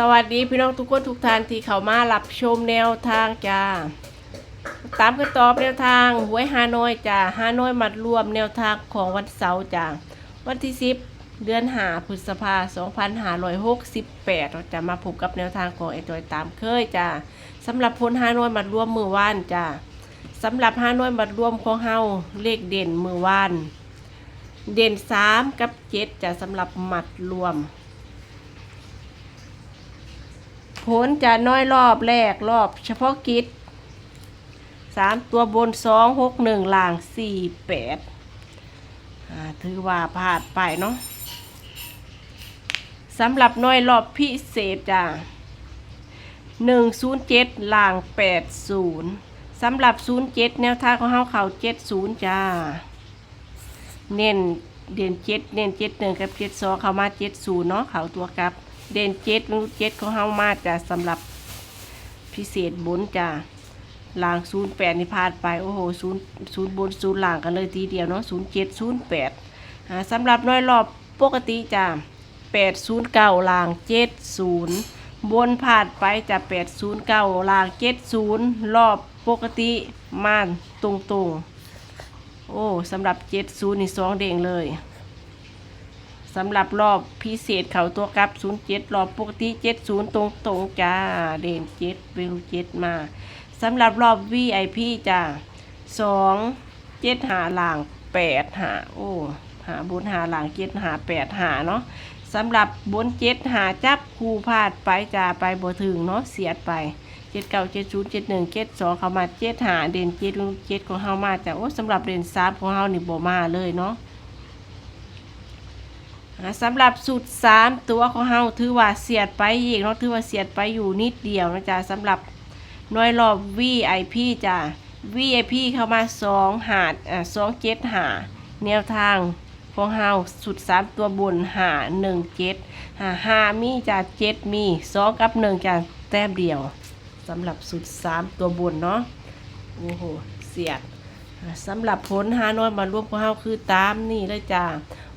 สวัสดีพี่น้องทุกคนทุกท่านที่เข้ามารับชมแนวทางจ้า ตามกันตอบแนวทางหวยฮานอยจ้าฮานอยมัดรวมแนวทางของวันเสาร์จ้าวันที่10เดือนหาพฤษภา2568เราจะมาพบกับแนวทางของไอ้จอยตามเคยจ้าสำหรับพลฮานอยมัดรวมมือว่านจ้าสำหรับฮานอยมัดรวมของเฮาเลขเด่นมือว่าน เด่น 3 กับ7จะสำหรับหมัดรวม ผลจะน้อยรอบแรกรอบเฉพาะกิจสามตัวบนสองหกหนึ่งล่างสี่แปดถือว่าพลาดไปเนาะสำหรับน้อยรอบพิเศษจ้ะหนึ่งศูนย์เจ็ดล่างแปดศูนย์สำหรับศูนย์เจ็ดแนวทางของเฮาเขาเจ็ดศูนย์จ้า เน้นเด่นเจ็ดเน้นเจ็ดหนึ่งกับเจ็ดสองเข้ามาเจ็ดศูนย์เนาะเขาตัวกลับ เด่นเจ็ดลูเจ็ดของเฮามาจ้ะสำหรับพิเศษบนจ้าลางศูนย์แปดนี่พลาดไปโอ้โหศูนย์ศูนย์บนศูนย์หลางกันเลยทีเดียวเนาะศูนย์เจ็ดศูนย์แปดสำหรับน้อยรอบปกติจ้าแปดศูนย์เก้าลางเจ็ดศูนย์บนพลาดไปจะแปดศูนย์เก้าลางเจ็ดศูนย์รอบปกติมาตรงตรงๆโอ้สำหรับเจ็ดศูนย์นี่สองเด้งเลย สำหรับรอบพิเศษเขาตัวกลับ 07 รอบปกติ 70 ตรงตรงๆจ้า เด่น7เวล7มาสำหรับรอบ VIP จ้า2 7หาหลาง8หาโอ้หาบนหาหลาง7หา8หาเนาะสำหรับบน7หาจับคู่พลาดไปจ้าไปบ่ถึงเนาะเสียดไป7 9 7 0 7 1 7 2เข้ามา7หาเด่น7 7ของเฮามาจ้าโอ้สำหรับเด่น3ของเฮานี่บ่มาเลยเนาะ สำหรับสูตรสามตัวของเฮาถือว่าเสียดไปอีกเนาะถือว่าเสียดไปอยู่นิดเดียวนะจ๊ะสำหรับน้อยรอบ VIP จ้ะ VIP เข้ามาสองหาดอ่าสองเจ็ดหาแนวทางของเฮาสุดสามตัวบนหาหนึ่งเจ็ดหาหามีจ้ะเจ็ดมีสองกับหนึ่งจ้ะแต้มเดียวสำหรับสุดสามตัวบนเนาะโอ้โหเสียด สำหรับผลฮานอยมารวมของเฮาคือตามนี่เลยจ้ะ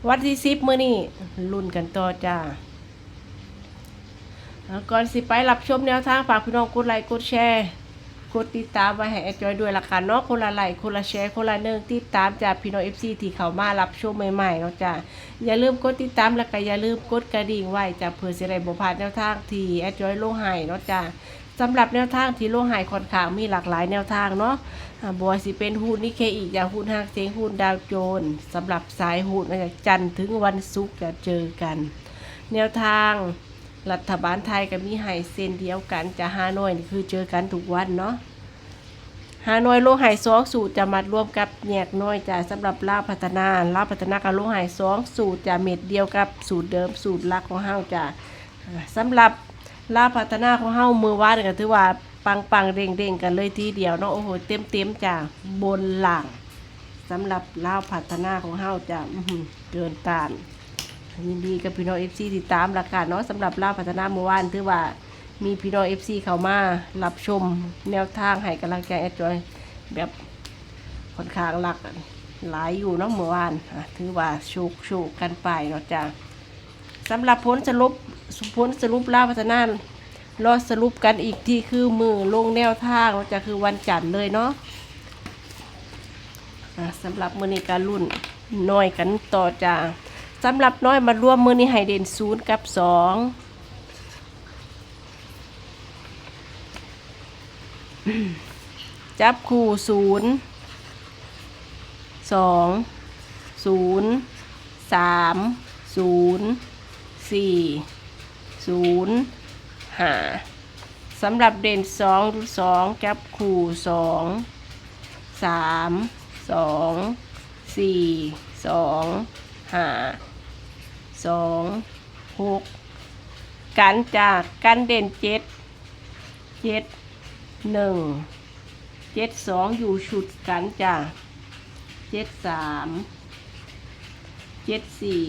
วันที่สิบมื้อนี้ลุ้นกันต่อจ้าก่อนสิไปรับชมแนวทางฝากพี่น้องกดไลค์กดแชร์กดติดตามไว้ให้แอดจอยด้วยละกันเนาะคนละไลค์คนละแชร์คนละหนึ่งติดตามจากพี่น้อง FC ที่เขามารับชมใหม่ๆเนาะจ้าอย่าลืมกดติดตามแล้วก็อย่าลืมกดกระดิ่งไว้จ้าเพื่อสิได้บ่พลาดแนวทางที่แอดจอยลงให้เนาะจ้า สำหรับแนวทางที่ลงให้ค่อนข้างมีหลากหลายแนวทางเนาะบัวสิเป็นหุ้นนิเคอีกอย่างหุ้นห้างเซ็งหุ้นดาวโจนสำหรับสายหุ้นจ๊ะจันทร์ถึงวันศุกร์จะเจอกัน แนวทางรัฐบาลไทยกับมีไฮเส้นเดียวกันจะฮานอยนี่คือเจอกันทุกวันเนาะฮานอยโลไฮสองสูตรจะมัดรวมกับแยกน้อยจะสำหรับลาพัฒนาลาพัฒนากับโลไฮสองสูตรจะเม็ดเดียวกับสูตรเดิมสูตรลักของเฮาจะอ่าสำหรับ ลาพัฒนาของเฮามือวานก็ถือว่าปังปังเด้งเด้งกันเลยทีเดียวเนาะโอ้โหเต็มเต็มจ้ะบนหลังสำหรับลาวพัฒนาของเฮาจะเกินตานยินดีกับพี่น้องเอฟซีติดตามราคาเนาะสำหรับลาวพัฒนาเมื่อวานถือว่ามีพี่น้องเอฟซีเข้ามารับชมแนวทางให้กำลังใจแอดจอยแบบค่อนข้างหลักหลายอยู่เนาะเมื่อวานถือว่าโชคโชคกันไปเนาะจ้ะสำหรับผลสรุป ผลสรุปลาพัฒนารอสรุปกันอีกที่คือมือลงแนวทางจะคือวันจันทร์เลยเนาะสำหรับมือนี้การรุ่นน้อยกันต่อจ้าสำหรับน้อยมาร่วมมือนี้ให้เด่นศูนย์กับสองจับคู่ศูนย์สองศูนย์สามศูนย์สี่ ศูนย์หาสำหรับเด่นสองสองจับคู่สองสามสองสี่สองห้าสองหกกันจากกันเด่นเจ็ดเจ็ดหนึ่งเจ็ดสองอยู่ชุดกันจากเจ็ดสามเจ็ดสี่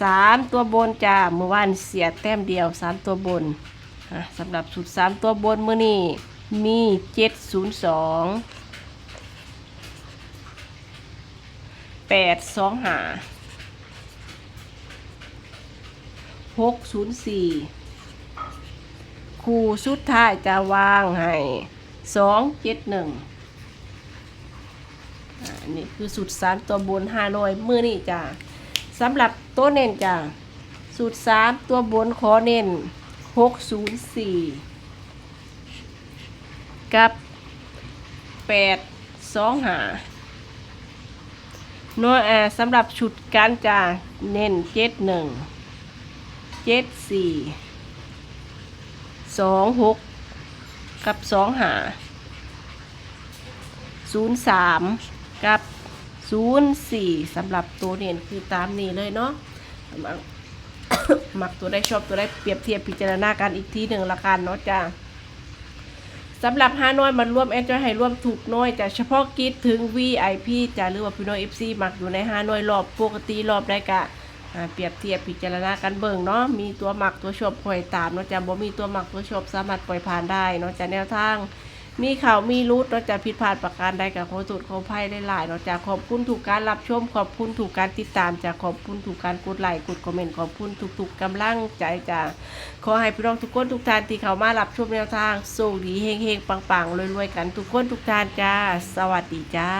สามตัวบนจ้าเมื่อวานเสียแต้มเดียวสามตัวบนสำหรับสุดสามตัวบนมื่อนี้มีเจ็ดศูนย์สองแปดสองหาหกศูนย์สี่คู่สุดท้ายจะวางให้สองเจ็ดหนึ่งอันนี้คือสุดสามตัวบนห้าร้อยมือนี่จ้ะ สำหรับตัวเน้นจ้ะสุดสามตัวบนขอเน้นหกศูนย์สี่กับแปดสองหานัวอ่าสำหรับชุดการจะเน้นเจ็ดหนึ่งเจ็ดสี่สองหกกับสองหาศูนย์สามกับ ศูนย์สี่สำหรับตัวเน้นคือตามนี้เลยเนาะมักมักตัวได้ชอบตัวได้เปรียบเทียบพิจารณากันอีกทีหนึ่งละกันเนาะจ้าสำหรับห้าน้อยมันร่วมแอดจอยให้ร่วมถูกน้อยแต่เฉพาะกิจถึง VIP จะหรือว่าพี่น้อย FC มักอยู่ในห้าน้อยรอบปกติรอบได้กะเปรียบเทียบพิจารณากันเบิ่งเนาะมีตัวหมักตัวชอบปล่อยตามเนาะจะบ่มีตัวหมักตัวชอบสามารถปล่อยผ่านได้เนาะจะแนวทาง มีข่าวมีรูทเนาจะผิดพลาดประการใดกับขอโทษขออภัยได้หลายๆเนาจะขอบคุณถูกการรับชมขอบคุณถูกการติดตามจะขอบคุณถูกการกดไลค์กดคอมเมนต์ขอบคุณทุกๆกำลังใจจ้ะขอให้พี่น้องทุกคนทุกท่านที่เข้ามารับชมแนวทางสูงดีเฮงๆปังๆรวยๆกันทุกคนทุกท่านจ้า สวัสดีจ้า